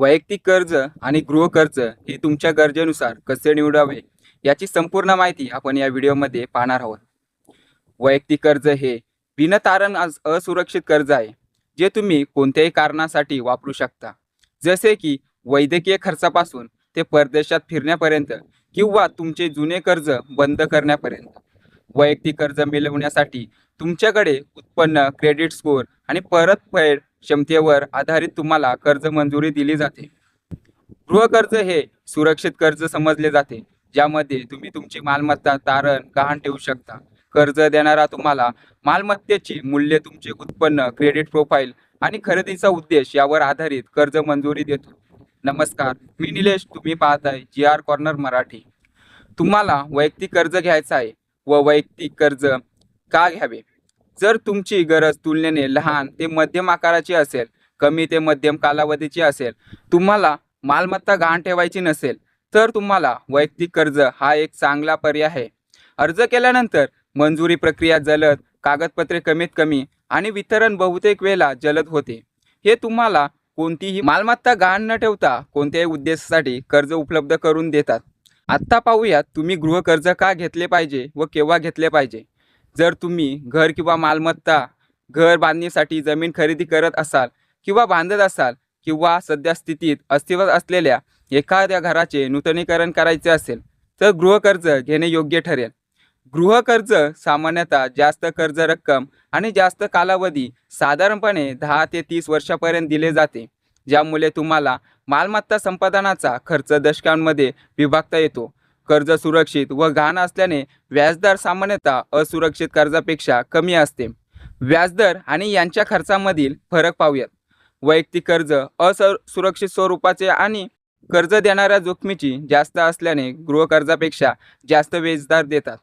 वैयक्तिक कर्ज आणि गृहकर्ज हे तुमच्या गरजेनुसार कसे निवडावे याची संपूर्ण माहिती आपण या व्हिडिओमध्ये पाहणार आहोत. वैयक्तिक कर्ज हे बिनतारण असुरक्षित कर्ज आहे जे तुम्ही कोणत्याही कारणासाठी वापरू शकता. जसे की वैद्यकीय खर्चापासून ते परदेशात फिरण्यापर्यंत किंवा तुमचे जुने कर्ज बंद करण्यापर्यंत. वैयक्तिक कर्ज मिळवण्यासाठी तुमच्याकडे उत्पन्न क्रेडिट स्कोअर आणि परतफेड क्षमतेवर आधारित तुम्हाला कर्ज मंजुरी दिली जाते. गृहकर्ज हे सुरक्षित कर्ज समजले जाते ज्यामध्ये तुम्ही तुमची मालमत्ता तारण गहाण ठेवू शकता. कर्ज देणारा तुम्हाला मालमत्तेची मूल्य तुमचे उत्पन्न क्रेडिट प्रोफाईल आणि खरेदीचा उद्देश यावर आधारित कर्ज मंजुरी देतो. नमस्कार मी निलेश तुम्ही पाहताय जी आर कॉर्नर मराठी. तुम्हाला वैयक्तिक कर्ज घ्यायचं आहे व वैयक्तिक कर्ज का घ्यावे? जर तुमची गरज तुलनेने लहान ते मध्यम आकाराची असेल कमी ते मध्यम कालावधीची असेल तुम्हाला मालमत्ता गहाण ठेवायची नसेल तर तुम्हाला वैयक्तिक कर्ज हा एक चांगला पर्याय आहे. अर्ज केल्यानंतर मंजुरी प्रक्रिया जलद कागदपत्रे कमीत कमी आणि वितरण बहुतेक वेळा जलद होते. हे तुम्हाला कोणतीही मालमत्ता गहाण न ठेवता कोणत्याही उद्देशासाठी कर्ज उपलब्ध करून देतात. आत्ता पाहूयात तुम्ही गृहकर्ज का घेतले पाहिजे व केव्हा घेतले पाहिजे. जर तुम्ही घर किंवा मालमत्ता घर बांधणीसाठी जमीन खरेदी करत असाल किंवा बांधत असाल किंवा सध्या स्थितीत अस्तित्वात असलेल्या एखाद्या घराचे नूतनीकरण करायचे असेल तर गृहकर्ज घेणे योग्य ठरेल. गृहकर्ज सामान्यतः जास्त कर्ज रक्कम आणि जास्त कालावधी साधारणपणे दहा ते तीस वर्षापर्यंत दिले जाते ज्यामुळे तुम्हाला मालमत्ता संपादनाचा खर्च दशकांमध्ये विभागता येतो. कर्ज सुरक्षित व गहाण असल्याने व्याजदर सामान्यतः असुरक्षित कर्जापेक्षा कमी असते. व्याजदर आणि यांच्या खर्चामधील फरक पाहूयात. वैयक्तिक कर्ज असुरक्षित स्वरूपाचे आणि कर्ज देणाऱ्या जोखमीची जास्त असल्याने गृहकर्जापेक्षा जास्त व्याजदर देतात.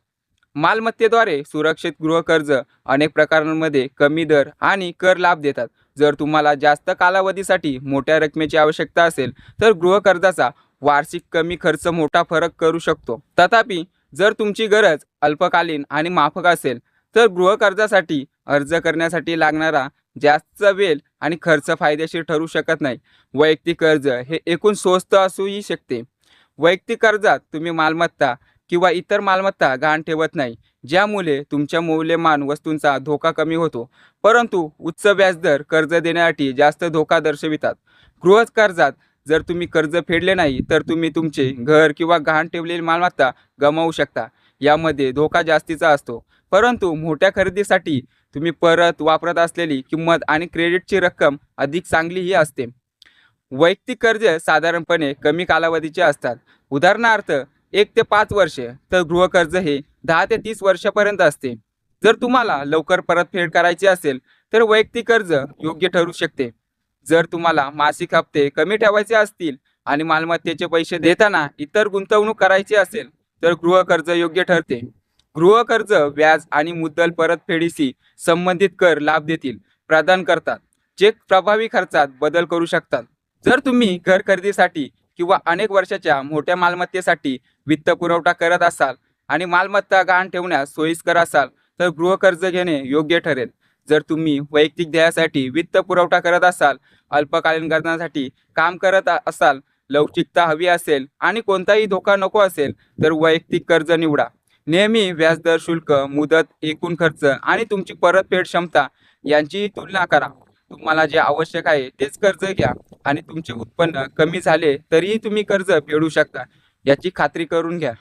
मालमत्तेद्वारे सुरक्षित गृहकर्ज अनेक प्रकारांमध्ये कमी दर आणि कर लाभ देतात. जर तुम्हाला जास्त कालावधीसाठी मोठ्या रकमेची आवश्यकता असेल तर गृहकर्जाचा वार्षिक कमी खर्च मोठा फरक करू शकतो. तथापि जर तुमची गरज अल्पकालीन आणि माफक असेल तर गृहकर्जासाठी अर्ज करण्यासाठी लागणारा जास्त वेळ आणि खर्च फायदेशीर ठरू शकत नाही. वैयक्तिक कर्ज हे एकूण स्वस्त असूही शकते. वैयक्तिक कर्जात तुम्ही मालमत्ता किंवा इतर मालमत्ता गहाण ठेवत नाही ज्यामुळे तुमच्या मौल्यमान वस्तूंचा धोका कमी होतो. परंतु उच्च व्याजदर कर्ज देण्यासाठी जास्त धोका दर्शवितात. गृह कर्जात जर तुम्ही कर्ज फेडले नाही तर तुम्ही तुमचे घर किंवा गहाण ठेवलेली मालमत्ता गमावू शकता. यामध्ये धोका जास्तीचा असतो. परंतु मोठ्या खरेदीसाठी तुम्ही परत वापरत असलेली किंमत आणि क्रेडिटची रक्कम अधिक चांगलीही असते. वैयक्तिक कर्ज साधारणपणे कमी कालावधीचे असतात. उदाहरणार्थ एक ते पाच वर्षे तर गृहकर्ज हे दहा ते तीस वर्षापर्यंत असते. जर तुम्हाला लवकर परतफेड करायची असेल तर वैयक्तिक कर्ज योग्य ठरू शकते. जर तुम्हाला मासिक हप्ते कमी ठेवायचे असतील आणि मालमत्तेचे पैसे देताना इतर गुंतवणूक करायची असेल तर गृहकर्ज योग्य ठरते. गृहकर्ज व्याज आणि मुद्दल परतफेडीशी संबंधित कर लाभ देतील प्रदान करतात. जे प्रभावी खर्चात बदल करू शकतात. जर तुम्ही घर खरेदीसाठी किंवा अनेक वर्षाच्या मोठ्या मालमत्तेसाठी वित्त पुरवठा करत असाल आणि मालमत्ता गहाण ठेवण्यास सोयीस्कर असाल तर गृहकर्ज घेणे योग्य ठरेल. जर तुम्ही वैयक्तिक ध्येयासाठी वित्त पुरवठा करत असाल अल्पकालीन गरजांसाठी काम करत असाल लवचिकता हवी असेल आणि कोणताही धोका नको असेल तर वैयक्तिक कर्ज निवडा. नेहमी व्याजदर शुल्क मुदत एकूण खर्च आणि तुमची परतफेड क्षमता यांची तुलना करा. तुम्हाला जे आवश्यक आहे तेच कर्ज घ्या आणि तुमचे उत्पन्न कमी झाले तरीही तुम्ही कर्ज फेडू शकता याची खात्री करून घ्या.